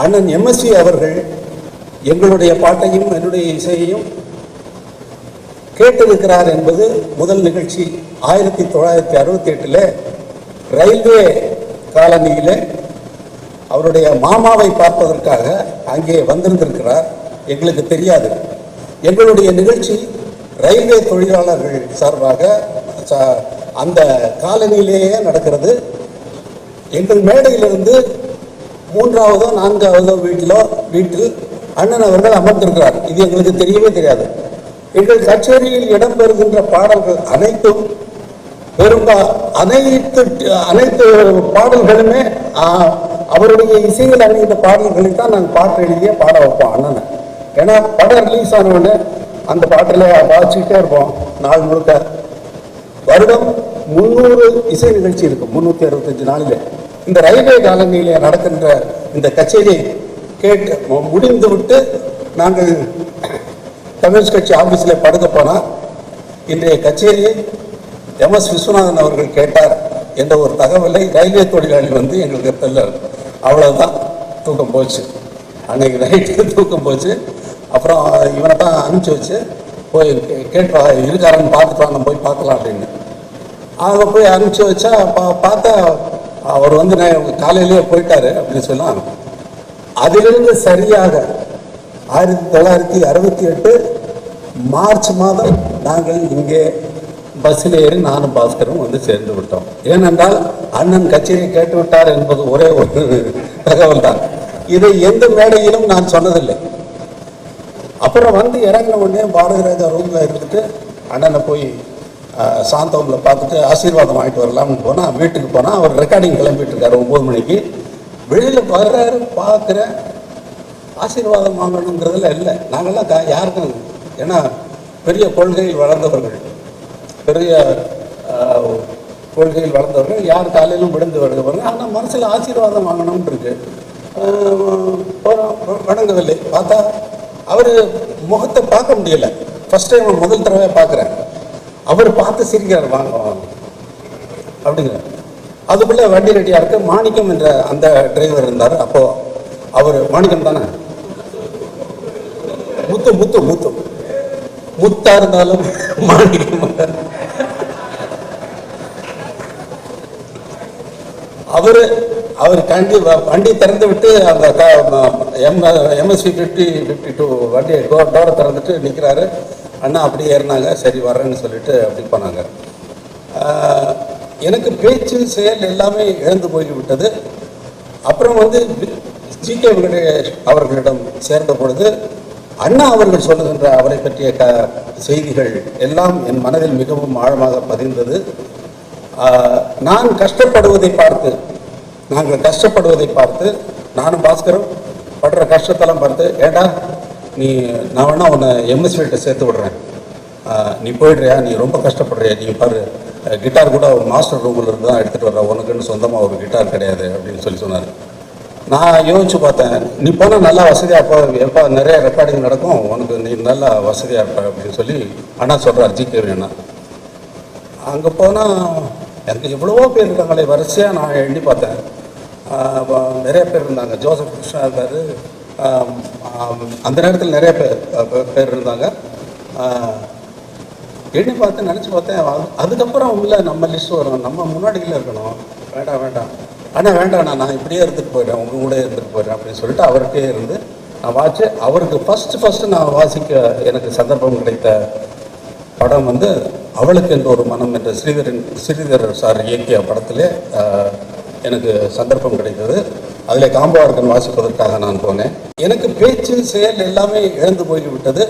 அண்ணன் எம்எஸ்வி அவர்கள் எங்களுடைய பாட்டையும் என்னுடைய இசையையும் கேட்டிருக்கிறார் என்பது முதல் நிகழ்ச்சி ஆயிரத்தி தொள்ளாயிரத்தி அறுபத்தி எட்டில் ரயில்வே காலனியில் அவருடைய மாமாவை பார்ப்பதற்காக அங்கே வந்திருந்திருக்கிறார். எங்களுக்கு தெரியாது. எங்களுடைய நிகழ்ச்சி ரயில்வே தொழிலாளர்கள் சார்பாக அந்த காலனியிலேயே நடக்கிறது. எங்கள் மேடையிலிருந்து மூன்றாவதோ நான்காவதோ வீட்டிலோ வீட்டில் அண்ணன் அவர்கள் அமர்ந்திருக்கிறார். இது எங்களுக்கு தெரியவே தெரியாது. எங்கள் கச்சேரியில் இடம்பெறுகின்ற பாடல்கள் அனைத்தும் பெரும்பா அனைத்து அனைத்து பாடல்களுமே அவருடைய இசையில் அணிந்த பாடல்களில் தான் நாங்கள் பாட்டு எழுதியே பாட வைப்போம் அண்ணனை. ஏன்னா படம் ரிலீஸ் ஆனவுடனே அந்த பாட்டில் வாசிக்கிட்டே இருப்போம் நாள் முழுக்க. வருடம் முந்நூறு இசை நிகழ்ச்சி இருக்கும் முந்நூற்றி அறுபத்தஞ்சு நாளில். இந்த ரயில்வே காலனியிலே நடக்கின்ற இந்த கச்சேரி கேட்டு முடிந்து விட்டு நாங்கள் கம்யூனிஸ்ட் கட்சி ஆஃபீஸில் படுக்க போனால் இன்றைய கச்சேரியை எம் எஸ் விஸ்வநாதன் அவர்கள் கேட்டார். என்ற ஒரு தகவலை? ரயில்வே தொழிலாளி வந்து எங்களுக்கு தெரியல. அவ்வளோதான் தூக்கம் போச்சு. அன்னைக்கு நைட்டு தூக்கம் போச்சு. அப்புறம் இவனை தான் அனுப்பிச்சி வச்சு போய் கே- கேட்டு இருக்காரன்னு பார்த்துட்டு வாங்க போய் பார்க்கலாம் அப்படின்னு. அங்கே போய் அனுப்பிச்சி வச்சா பா பார்த்தா அவர் வந்து நான் காலையிலேயே போயிட்டாரு அப்படின்னு சொல்லலாம் அதிலிருந்து சரியாக ஆயிரத்தி தொள்ளாயிரத்தி அறுபத்தி எட்டு மார்ச் மாதம் நாங்கள் இங்கே பஸ்ஸில் ஏறி நானும் பாஸ்கரும் வந்து சேர்ந்து விட்டோம். ஏனென்றால் அண்ணன் கச்சேரி கேட்டு விட்டார் என்பது ஒரே ஒரு தகவல் தான் இதை எந்த மேடையிலும் நான் சொன்னதில்லை. அப்புறம் வந்து இறங்கின உடனே பாரதிராஜா ரூமில் இருந்துட்டு அண்ணனை போய் அஹ், சாந்தோமில் பார்த்துட்டு ஆசீர்வாதம் வாங்கிட்டு வரலாம்னு போனால் வீட்டுக்கு போனால் அவர் ரெக்கார்டிங் கிளம்பிட்டு இருக்காரு ஒம்பது மணிக்கு. வெளியில் வர்றாரு பார்க்குறேன் ஆசீர்வாதம் வாங்கணுங்கிறதுல இல்லை. நாங்கள்லாம் க யாருக்கும் ஏன்னா பெரிய கொள்கையில் வளர்ந்தவர்கள். பெரிய கொள்கையில் வளர்ந்தவர்கள். யார் காலையிலும் விழுந்து வருகிறவர்கள் ஆனால் மனசில் ஆசீர்வாதம் வாங்கணும்னு இருக்கு வணங்கவில்லை. பார்த்தா அவர் முகத்தை பார்க்க முடியல. ஃபஸ்ட் டைம் முதல் தடவை பார்க்குறேன். அவர் பார்த்து சிரிக்கிறார் வாங்க வாங்க. அப்படிங்கிறார். அதுக்குள்ளே வண்டி ரெடியாக இருக்கு. மாணிக்கம் என்ற அந்த டிரைவர் இருந்தார். அப்போ அவர் மாணிக்கம் தானே? முத்து முத்து முத்து. முத்தா இருந்தாலும் மாணிக்கம். அவரு அவர் கண்டி வண்டி திறந்து விட்டு அந்த M MSC fifty fifty two வண்டி டோரை திறந்துட்டு நிற்கிறாரு அண்ணா அப்படியே ஏறினாங்க சரி வரேன்னு சொல்லிட்டு அப்படி போனாங்க. எனக்கு பேச்சு செயல் எல்லாமே இழந்து போய்விட்டது அப்புறம் வந்து ஜி கே வெங்கடேஷ் அவர்களிடம் சேர்ந்த பொழுது அண்ணா அவர்கள் சொல்லுகின்ற அவரை பற்றிய க செய்திகள் எல்லாம் என் மனதில் மிகவும் ஆழமாக பதிந்தது. நான் கஷ்டப்படுவதை பார்த்து நாங்கள் கஷ்டப்படுவதை பார்த்து நானும் பாஸ்கரும் படுற கஷ்டத்தெல்லாம் பார்த்து ஏடா நீ நான் வேணா உன்னை எம்எஸ்விட்ட சேர்த்து விடுறேன். நீ போயிடுறியா? நீ ரொம்ப கஷ்டப்படுறியா? நீ பாரு கிட்டார் கூட ஒரு மாஸ்டர் ரூமில் இருந்து தான் எடுத்துகிட்டு வர உனக்குன்னு சொந்தமாக ஒரு கிட்டார் கிடையாது அப்படின்னு சொல்லி சொன்னார். நான் யோசிச்சு பார்த்தேன் நீ போனால் நல்லா வசதியாக இப்போ எப்போ நிறைய ரெக்கார்டிங் நடக்கும். உனக்கு நீ நல்லா வசதியாக இருப்ப அப்படின்னு சொல்லி அண்ணா சொல்கிறார் ஜி கே அண்ணா. அங்கே போனால் எனக்கு எவ்வளவோ பேர் இருக்காங்களே வரிசையாக நான் எண்ணி பார்த்தேன். நிறைய பேர் இருந்தாங்க. ஜோசப் கிருஷ்ணா இருந்தார் அந்த நேரத்தில் நிறைய பேர் பேர் இருந்தாங்க. ஆஹ் எண்ணி பார்த்து நினச்சி பார்த்தேன் அதுக்கப்புறம் உள்ள நம்ம லிஸ்ட் வரும். நம்ம முன்னாடியில் இருக்கணும். வேண்டாம் வேண்டாம். ஆனால் வேண்டாம் நான் இப்படியே இருந்துட்டு போயிடுறேன். உங்க கூட இருந்துட்டு போயிடுறேன் அப்படின்னு சொல்லிட்டு அவர்கிட்டே இருந்து நான் வாட்சி அவருக்கு ஃபஸ்ட்டு ஃபஸ்ட்டு நான் வாசிக்க எனக்கு சந்தர்ப்பம் கிடைத்த படம் வந்து அவளுக்கு என்ற ஒரு மனம் என்ற ஸ்ரீதரன் ஸ்ரீதர் சார் இயக்கிய படத்திலே எனக்கு சந்தர்ப்பம் கிடைத்தது. அதில் காம்போ வாசிப்பதற்காக நான் போனேன். எனக்கு பேச்சு செயல் எல்லாமே இழந்து போய்விட்டது.